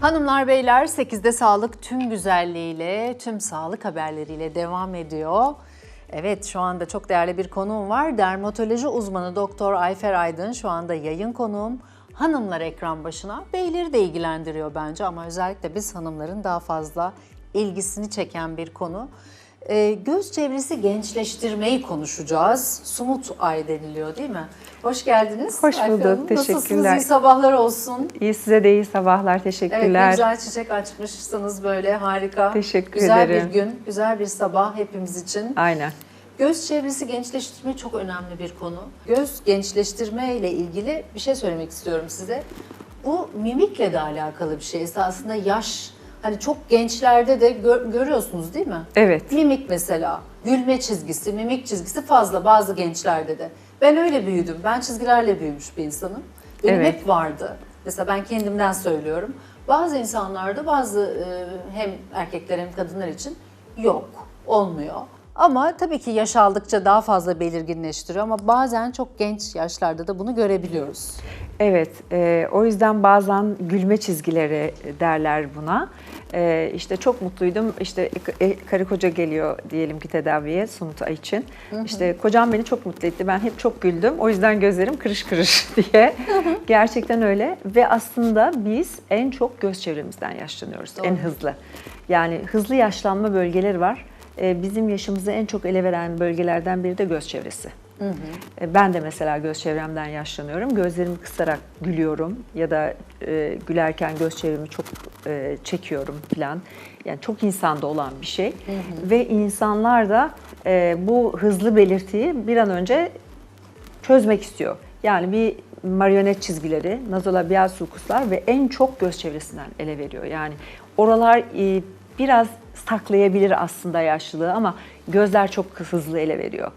Hanımlar beyler 8'de sağlık tüm güzelliğiyle, tüm sağlık haberleriyle devam ediyor. Evet şu anda çok değerli bir konuğum var. Dermatoloji uzmanı Doktor Ayfer Aydın şu anda yayın konuğum. Hanımlar ekran başına. Beyleri de ilgilendiriyor bence ama özellikle biz hanımların daha fazla ilgisini çeken bir konu. Ee, göz çevresi gençleştirmeyi konuşacağız. Sumut ay deniliyor değil mi? Hoş geldiniz. Hoş bulduk, Hanım. Nasılsınız? teşekkürler. İyi sabahlar olsun. İyi size de iyi sabahlar. Evet, Teşekkürler. ne güzel çiçek açmışsınız böyle harika. Teşekkür güzel ederim. bir gün, güzel bir sabah hepimiz için. Aynen. Göz çevresi gençleştirme çok önemli bir konu. Göz gençleştirme ile ilgili bir şey söylemek istiyorum size. Bu mimikle de alakalı bir şey. Esasında yaş, hani çok gençlerde de gö- görüyorsunuz değil mi? Evet. Mimik mesela, gülme çizgisi, mimik çizgisi fazla bazı gençlerde de. Ben öyle büyüdüm. Ben çizgilerle büyümüş bir insanım. Benim Evet. hep vardı. Mesela ben kendimden söylüyorum. Bazı insanlarda bazı hem erkekler hem kadınlar için yok, olmuyor. Ama tabii ki yaş aldıkça daha fazla belirginleştiriyor ama bazen çok genç yaşlarda da bunu görebiliyoruz. Evet. e, o yüzden bazen gülme çizgileri derler buna. E, işte çok mutluydum. İşte e, karı koca geliyor diyelim ki tedaviye Sumut Ay için. İşte kocam beni çok mutlu etti. Ben hep çok güldüm. O yüzden gözlerim kırış kırış diye. Gerçekten öyle. Ve aslında biz en çok göz çevremizden yaşlanıyoruz. En hızlı. Yani hızlı yaşlanma bölgeleri var. E, bizim yaşımızı en çok ele veren bölgelerden biri de göz çevresi. E, Ben de mesela göz çevremden yaşlanıyorum. Gözlerimi kısarak gülüyorum ya da e, gülerken göz çevremi çok e, çekiyorum falan. Yani çok insanda olan bir şey. Ve insanlar da e, bu hızlı belirtiyi bir an önce çözmek istiyor. Yani bir marionet çizgileri, nazolabial sulkuslar ve en çok göz çevresinden ele veriyor. Yani oralar e, biraz saklayabilir aslında yaşlılığı ama gözler çok hızlı ele veriyor.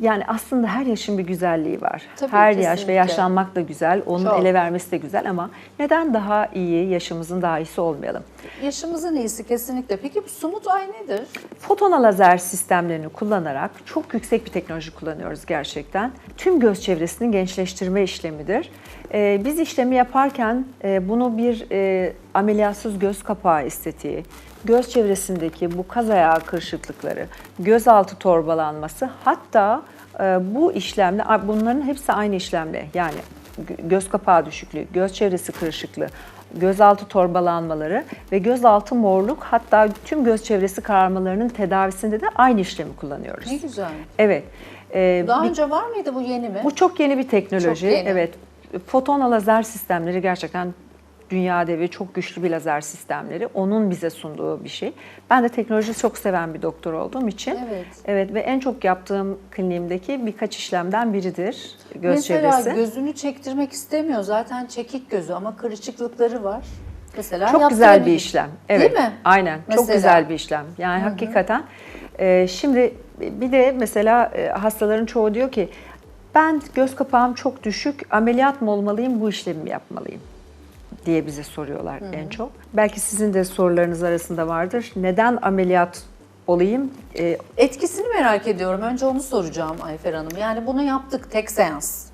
Yani aslında her yaşın bir güzelliği var. Tabii, her yaş kesinlikle. ve yaşlanmak da güzel, onun Çok. ele vermesi de güzel ama neden daha iyi, yaşımızın daha iyisi olmayalım? Yaşımızın iyisi kesinlikle. Peki bu sumut ay nedir? Fotona lazer sistemlerini kullanarak çok yüksek bir teknoloji kullanıyoruz gerçekten. Tüm göz çevresini gençleştirme işlemidir. Ee, biz işlemi yaparken e, bunu bir e, ameliyatsız göz kapağı estetiği, göz çevresindeki bu kaz ayağı kırışıklıkları, gözaltı torbalanması hatta e, bu işlemle bunların hepsi aynı işlemle yani gö- göz kapağı düşüklüğü, göz çevresi kırışıklığı, gözaltı torbalanmaları ve gözaltı morluk hatta tüm göz çevresi kararmalarının tedavisinde de aynı işlemi kullanıyoruz. Ne güzel. Evet. Ee, Daha bir- önce var mıydı bu yeni mi? bu çok yeni bir teknoloji. Çok yeni. Evet. Foton lazer sistemleri gerçekten dünya devi çok güçlü bir lazer sistemleri. Onun bize sunduğu bir şey. Ben de teknoloji çok seven bir doktor olduğum için. Evet. Evet ve en çok yaptığım kliniğimdeki birkaç işlemden biridir göz Mesela çevresi. gözünü çektirmek istemiyor. Zaten çekik gözü ama kırışıklıkları var. Mesela Çok güzel bir işlem. Evet. Değil mi? Aynen. Çok Mesela. güzel bir işlem. Yani hakikaten. e, şimdi bir de mesela e, hastaların çoğu diyor ki ben göz kapağım çok düşük. Ameliyat mı olmalıyım, bu işlemi mi yapmalıyım? Diye bize soruyorlar en çok. Belki sizin de sorularınız arasında vardır. Neden ameliyat olayım? E, Etkisini merak ediyorum. Önce onu soracağım Ayfer Hanım. Yani bunu yaptık tek seans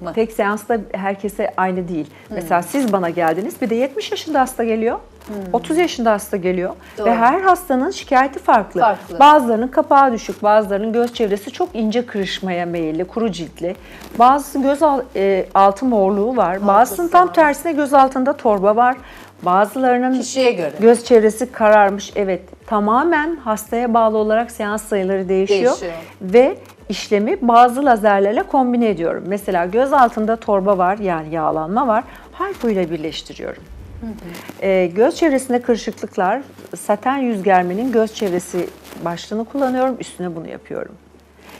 mı? tek seansta herkese aynı değil. Mesela siz bana geldiniz. Bir de 70 yaşında hasta geliyor. 30 yaşında hasta geliyor Doğru. ve her hastanın şikayeti farklı. Farklı. Bazılarının kapağı düşük, bazılarının göz çevresi çok ince kırışmaya meyilli, kuru ciltli. Bazısı göz e, altı morluğu var. Bazısının tam tersine göz altında torba var. Bazılarının Kişiye göre. göz çevresi kararmış. Evet, tamamen hastaya bağlı olarak seans sayıları değişiyor. Değişiyor. Ve işlemi bazı lazerlerle kombine ediyorum. Mesela göz altında torba var yani yağlanma var. Harpo ile birleştiriyorum. Ee, göz çevresinde kırışıklıklar, saten yüz germenin göz çevresi başlığını kullanıyorum, üstüne bunu yapıyorum.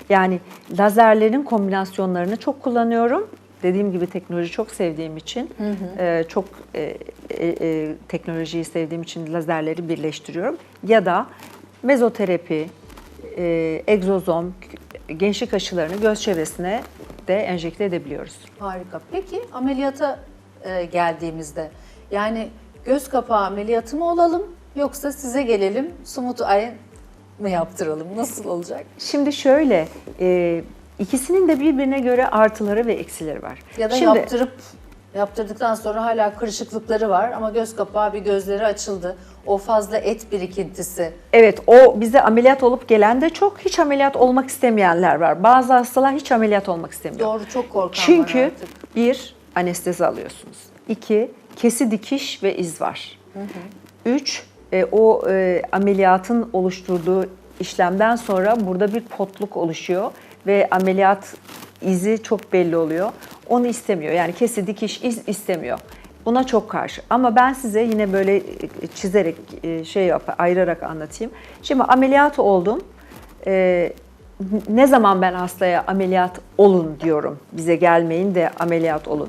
Yani lazerlerin kombinasyonlarını çok kullanıyorum. Dediğim gibi teknoloji çok sevdiğim için, e, çok e, e, e, teknolojiyi sevdiğim için lazerleri birleştiriyorum. Ya da mezoterapi, e, egzozom, gençlik aşılarını göz çevresine de enjekte edebiliyoruz. Harika. Peki ameliyata e, geldiğimizde yani göz kapağı ameliyatı mı olalım yoksa size gelelim sumut ay mı yaptıralım? Nasıl olacak? Şimdi şöyle, e, ikisinin de birbirine göre artıları ve eksileri var. Ya da Şimdi, yaptırıp Yaptırdıktan sonra hala kırışıklıkları var ama göz kapağı bir gözleri açıldı. O fazla et birikintisi. Evet o bize ameliyat olup gelen de çok hiç ameliyat olmak istemeyenler var. Bazı hastalar hiç ameliyat olmak istemiyor. Doğru çok korkan var Çünkü artık. bir anestezi alıyorsunuz. İki kesi dikiş ve iz var. Üç e, o e, ameliyatın oluşturduğu işlemden sonra burada bir potluk oluşuyor ve ameliyat izi çok belli oluyor. Onu istemiyor. Yani kesi dikiş istemiyor. Buna çok karşı. Ama ben size yine böyle e, çizerek e, şey yap ayırarak anlatayım. Şimdi ameliyat oldum. E, ne zaman ben hastaya ameliyat olun diyorum. Bize gelmeyin de ameliyat olun.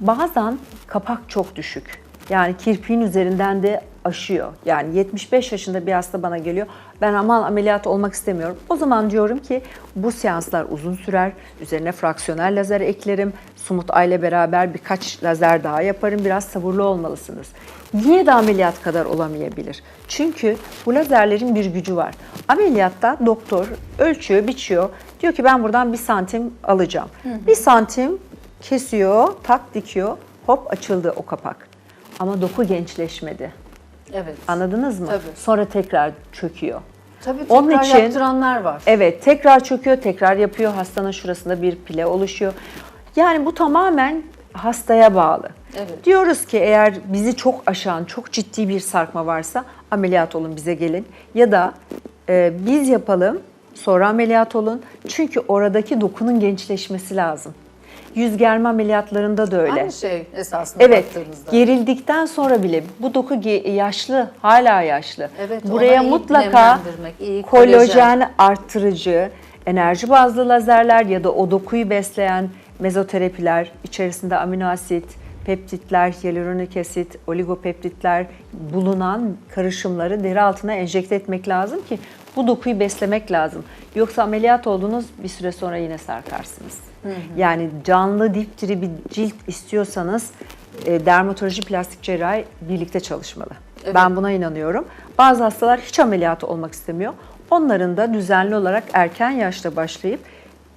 Bazen kapak çok düşük. Yani kirpiğin üzerinden de aşıyor. Yani 75 yaşında bir hasta bana geliyor. Ben aman ameliyat olmak istemiyorum. O zaman diyorum ki bu seanslar uzun sürer. Üzerine fraksiyonel lazer eklerim. Sumut Ay ile beraber birkaç lazer daha yaparım. Biraz sabırlı olmalısınız. Yine de ameliyat kadar olamayabilir. Çünkü bu lazerlerin bir gücü var. Ameliyatta doktor ölçüyor, biçiyor. Diyor ki ben buradan bir santim alacağım. Bir santim kesiyor, tak dikiyor. Hop açıldı o kapak. Ama doku gençleşmedi. Evet. Anladınız mı? Tabii. Sonra tekrar çöküyor. Tabii tekrar Onun için- yaptıranlar var. Evet, tekrar çöküyor, tekrar yapıyor. Hastanın şurasında bir pile oluşuyor. Yani bu tamamen hastaya bağlı. Evet. Diyoruz ki eğer bizi çok aşan, çok ciddi bir sarkma varsa ameliyat olun bize gelin. Ya da e, biz yapalım, sonra ameliyat olun. Çünkü oradaki dokunun gençleşmesi lazım. Yüz germe ameliyatlarında da öyle. Aynı şey esasında Evet, baktığınızda. gerildikten sonra bile bu doku yaşlı, hala yaşlı. Evet, Buraya mutlaka iyi kolajen arttırıcı, enerji bazlı lazerler ya da o dokuyu besleyen mezoterapiler, içerisinde amino asit, peptitler, hyaluronik asit, oligopeptitler bulunan karışımları deri altına enjekte etmek lazım ki bu dokuyu beslemek lazım. Yoksa ameliyat oldunuz bir süre sonra yine sarkarsınız. Yani canlı dipdiri bir cilt istiyorsanız e, dermatoloji plastik cerrahi birlikte çalışmalı. Evet. Ben buna inanıyorum. Bazı hastalar hiç ameliyatı olmak istemiyor. Onların da düzenli olarak erken yaşta başlayıp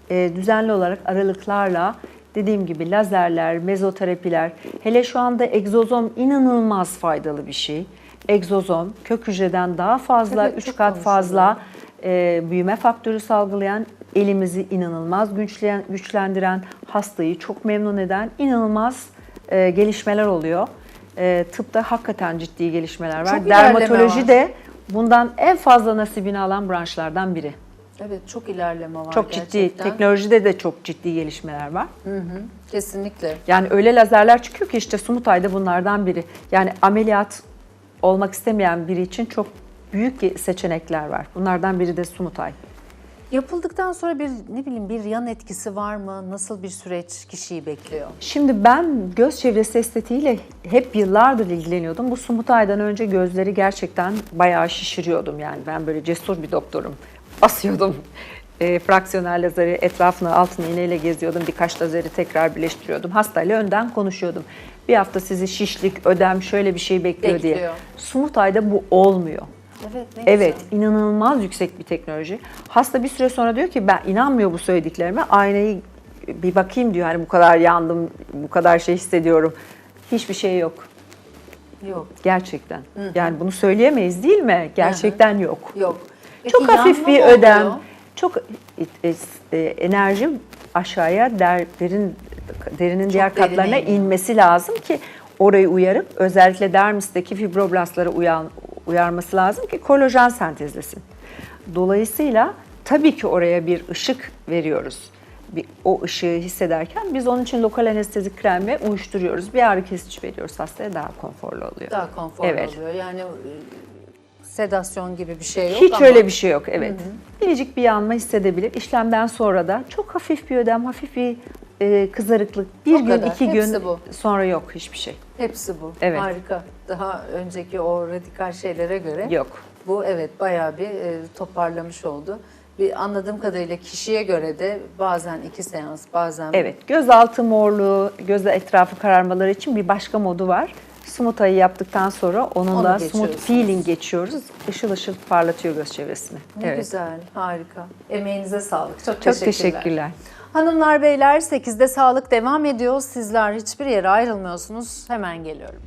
e, düzenli olarak aralıklarla dediğim gibi lazerler, mezoterapiler, hele şu anda egzozom inanılmaz faydalı bir şey. Egzozom kök hücreden daha fazla, Evet, 3 çok kat fazla e, büyüme faktörü salgılayan, elimizi inanılmaz güçleyen, güçlendiren, hastayı çok memnun eden inanılmaz e, gelişmeler oluyor. E, tıpta hakikaten ciddi gelişmeler var. Çok Dermatoloji var. de bundan en fazla nasibini alan branşlardan biri. Evet çok ilerleme var Çok ciddi, gerçekten. teknolojide de çok ciddi gelişmeler var. Kesinlikle. Yani öyle lazerler çıkıyor ki işte Sumutay da bunlardan biri. Yani ameliyat olmak istemeyen biri için çok büyük seçenekler var. Bunlardan biri de Sumutay. Yapıldıktan sonra bir ne bileyim bir yan etkisi var mı? Nasıl bir süreç kişiyi bekliyor? Şimdi ben göz çevresi estetiğiyle hep yıllardır ilgileniyordum. Bu Sumutay'dan önce gözleri gerçekten bayağı şişiriyordum yani. Ben böyle cesur bir doktorum. Basıyordum e, fraksiyonel lazeri etrafını altın iğneyle geziyordum. Birkaç lazeri tekrar birleştiriyordum. Hastayla önden konuşuyordum. Bir hafta sizi şişlik, ödem şöyle bir şey bekliyor, diye. Bekliyor. Sumutay'da bu olmuyor. Evet ne Evet, güzel. inanılmaz yüksek bir teknoloji. Hasta bir süre sonra diyor ki ben inanmıyor bu söylediklerime. Aynayı bir bakayım diyor. Hani bu kadar yandım, bu kadar şey hissediyorum. Hiçbir şey yok. Yok. Gerçekten. Yani bunu söyleyemeyiz değil mi? Gerçekten yok. Yok. Çok Peki hafif yanma bir mı ödem. oluyor? Çok e, e, enerji aşağıya der, derin derinin diğer derine katlarına inmesi lazım ki orayı uyarıp özellikle dermisteki fibroblastları uyan, uyarması lazım ki kolajen sentezlesin. Dolayısıyla tabii ki oraya bir ışık veriyoruz. Bir, o ışığı hissederken biz onun için lokal anestezi krem ve uyuşturuyoruz. Bir ağrı kesici veriyoruz hastaya daha konforlu oluyor. Daha konforlu Evet. oluyor. Yani e, sedasyon gibi bir şey yok Hiç ama öyle bir şey yok evet. Biricik bir yanma hissedebilir. İşlemden sonra da çok hafif bir ödem, hafif bir e, kızarıklık. Bir O gün, kadar. iki Hepsi gün bu. sonra yok hiçbir şey. hepsi bu. Evet. Harika. Daha önceki o radikal şeylere göre Yok. bu evet bayağı bir e, toparlamış oldu. Bir anladığım kadarıyla kişiye göre de bazen iki seans, bazen Evet, göz altı morluğu, göz etrafı kararmaları için bir başka modu var. Smooth'ayı yaptıktan sonra onunla Onu geçiyorsunuz. peeling geçiyoruz. Işıl ışıl parlatıyor göz çevresini. Ne evet. güzel, harika. Emeğinize sağlık. Çok, Çok teşekkürler. teşekkürler. Hanımlar beyler 8'de sağlık devam ediyor. Sizler hiçbir yere ayrılmıyorsunuz. Hemen geliyorum.